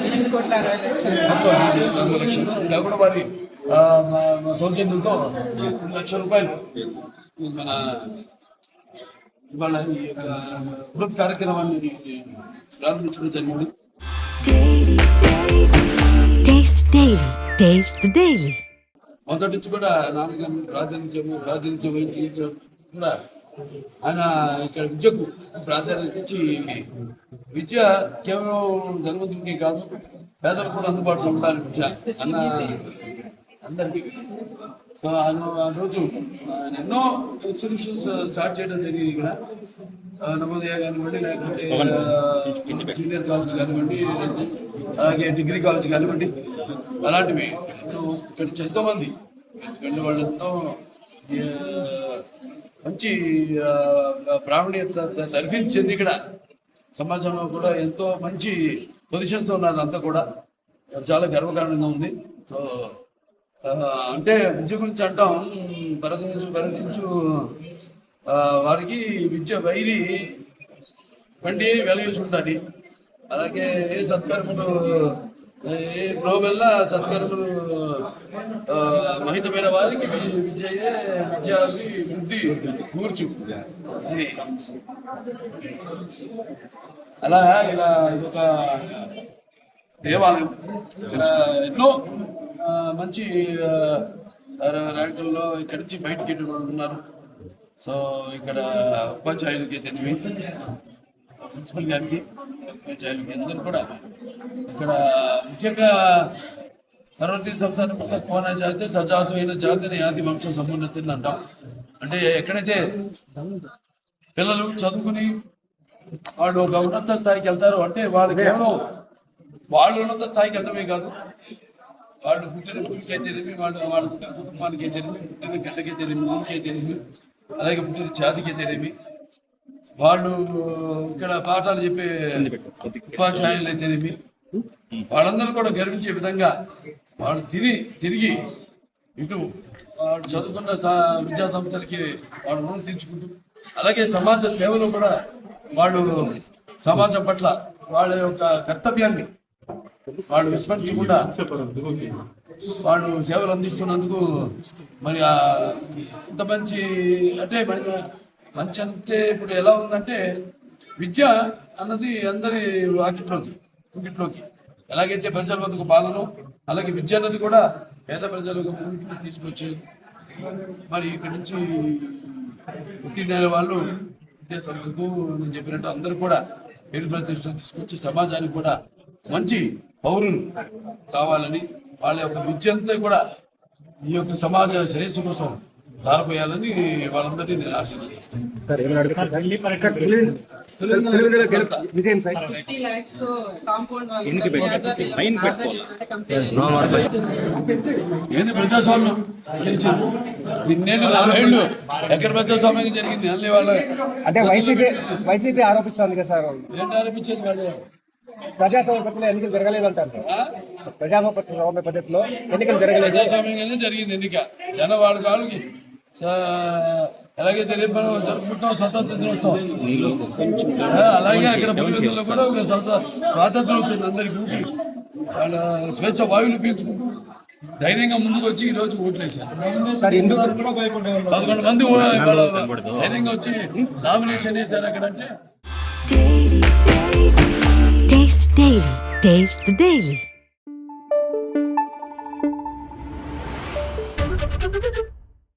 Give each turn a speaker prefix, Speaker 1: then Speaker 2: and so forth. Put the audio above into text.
Speaker 1: ఎనిమిది కోట్ల అరవై లక్షలు.
Speaker 2: లక్షలు ఇంకా కూడా మరి ఆ, మా- మా సౌజన్యంతో రెండు లక్షల రూపాయలు మన ఇవాళ ఈ యొక్క బృహత్ కార్యక్రమాన్ని ప్రారంభించడం జరిగింది. మొదటి నుంచి కూడా నాన్నగారు ప్రాతినిధ్యము ప్రాతినిధ్యం వహించి కూడా ఆయన ఇక్కడ విద్యకు ప్రాధాన్యత ఇచ్చి విద్య కేవలం ధనవంతుడికి కాదు పేదలకు కూడా అందుబాటులో ఉండాలి విద్య అన్న అందరికీ. సో ఆ- రోజు ఎన్నో ఇన్స్టిట్యూషన్స్ స్టార్ట్ చేయడం జరిగింది ఇక్కడ. ఆ, నవోదయ కానివ్వండి లేకపోతే ఆ, సీనియర్ కాలేజ్ కానివ్వండి అలాగే డిగ్రీ కాలేజ్ కానివ్వండి అలాంటివి. ఇక్కడ నుంచి ఎంతో మంది వెళ్ళి వాళ్ళతో మంచి బ్రాహ్మణ్యత ప్రావీణ్యత ఇక్కడ సమాజంలో కూడా ఎంతో మంచి పొజిషన్స్ ఉన్నారు అంతా కూడా. చాలా గర్వకారణంగా ఉంది. సో అంటే విద్య గురించి అంటాం భరతించు భరతించు వారికి విద్య వైరి బండి వెలగేసి ఉండాలి అలాగే ఏ సత్కర్మలు ఏ ప్రోబెల్లా సత్కర్మలు మహితమైన వారికి విజయే విద్యయే బుద్ధి కూర్చు. అది అలా ఇలా ఇదొక దేవాలయం. ఇక్కడ ఎన్నో మంచి ర్యాంకుల్లో ఇక్కడి నుంచి బయటికి ఉన్నారు. సో ఇక్కడ ఉపాధ్యాయులకి తెలివి ప్రిన్సిపల్ గారికి ఉపాధ్యాయులకి అందరూ కూడా ఇక్కడ ముఖ్యంగా పర్వతీ సంస్థానం కోన జాతి సజాతు అయిన జాతిని ఆది వంశ సమున్నతిని అంటాం. అంటే ఎక్కడైతే పిల్లలు చదువుకుని వాళ్ళు ఒక ఉన్నత స్థాయికి వెళ్తారు అంటే వాళ్ళు కేవలం వాళ్ళు ఉన్నత స్థాయికి వెళ్ళడమే కాదు. వాళ్ళు పుట్టిన ఊరికే తెలివి వాళ్ళు వాళ్ళు పుట్టిన కుటుంబానికి తెలివి పుట్టిన గంటకే తెలివి ఊరికే తెలివి అలాగే పుట్టిన జాతికే తెలివి వాళ్ళు ఇక్కడ పాఠాలు చెప్పే ఉపాధ్యాయులు తెలివి వాళ్ళందరూ కూడా గర్వించే విధంగా వాడు తిని తిరిగి ఇటు వాడు చదువుకున్న విద్యా సంస్థలకి వాడు రుణం తీర్చుకుంటూ అలాగే సమాజ సేవలో కూడా వాళ్ళు సమాజం పట్ల వాళ్ళ యొక్క కర్తవ్యాన్ని వాళ్ళు విస్మరించకుండా వాళ్ళు సేవలు అందిస్తున్నందుకు మరి ఆ ఇంత మంచి అంటే మరి మంచి అంటే ఇప్పుడు ఎలా ఉందంటే విద్య అన్నది అందరి వాకిట్లోకి ఇంకిట్లోకి. ఎలాగైతే ప్రజల వద్దకు పాలన అలాగే విద్య అన్నది కూడా పేద ప్రజలకు ముందుకు తీసుకొచ్చే మరి ఇక్కడి నుంచి ఉత్తీర్ణైన వాళ్ళు విద్యా సంస్థకు నేను చెప్పినట్టు అందరూ కూడా పేరు ప్రతిష్టలు తీసుకొచ్చి సమాజానికి కూడా మంచి పౌరులు కావాలని వాళ్ళ యొక్క విద్య అంతా కూడా ఈ యొక్క సమాజ శ్రేయస్సు కోసం దారిపోయాలని వాళ్ళందరినీ నేను ఆశీర్వదిస్తాను ఏంది ప్రజాస్వామ్యం? ఇన్నేళ్ళు నలభై ఏళ్ళు ఎక్కడ ప్రజాస్వామ్యం జరిగింది? అన్ని వాళ్ళు
Speaker 3: అంటే వైసీపీ వైసీపీ ఆరోపిస్తుంది కదా సార్
Speaker 2: ఏంటి ఆరోపించేది వాళ్ళు.
Speaker 3: ప్రజాస్వామ్య పద్ధతిలో ఎన్నికలు జరగలేదు అంటారు? ప్రజాస్వామ్య పద్ధతిలో ఎన్నికలు జరగలేదు.
Speaker 2: ప్రజాస్వామ్యంగానే జరిగింది ఎన్నిక. జన వాళ్ళ కాళ్ళకి ఎలాగైతే రేపు మనం జరుపుకుంటాం స్వతంత్ర దినోత్సవం. అలాగే అక్కడ పులివెందులలో కూడా ఒక స్వత- స్వాతంత్రం వచ్చింది అందరికి వాళ్ళ స్వేచ్ఛ వాయువులు పీల్చుకుంటూ ధైర్యంగా ముందుకు వచ్చి ఈ రోజు ఓట్లు వేశారు పదకొండు మంది ధైర్యంగా వచ్చి నామినేషన్ వేశారు అక్కడ అంటే.
Speaker 4: Taste the Daily.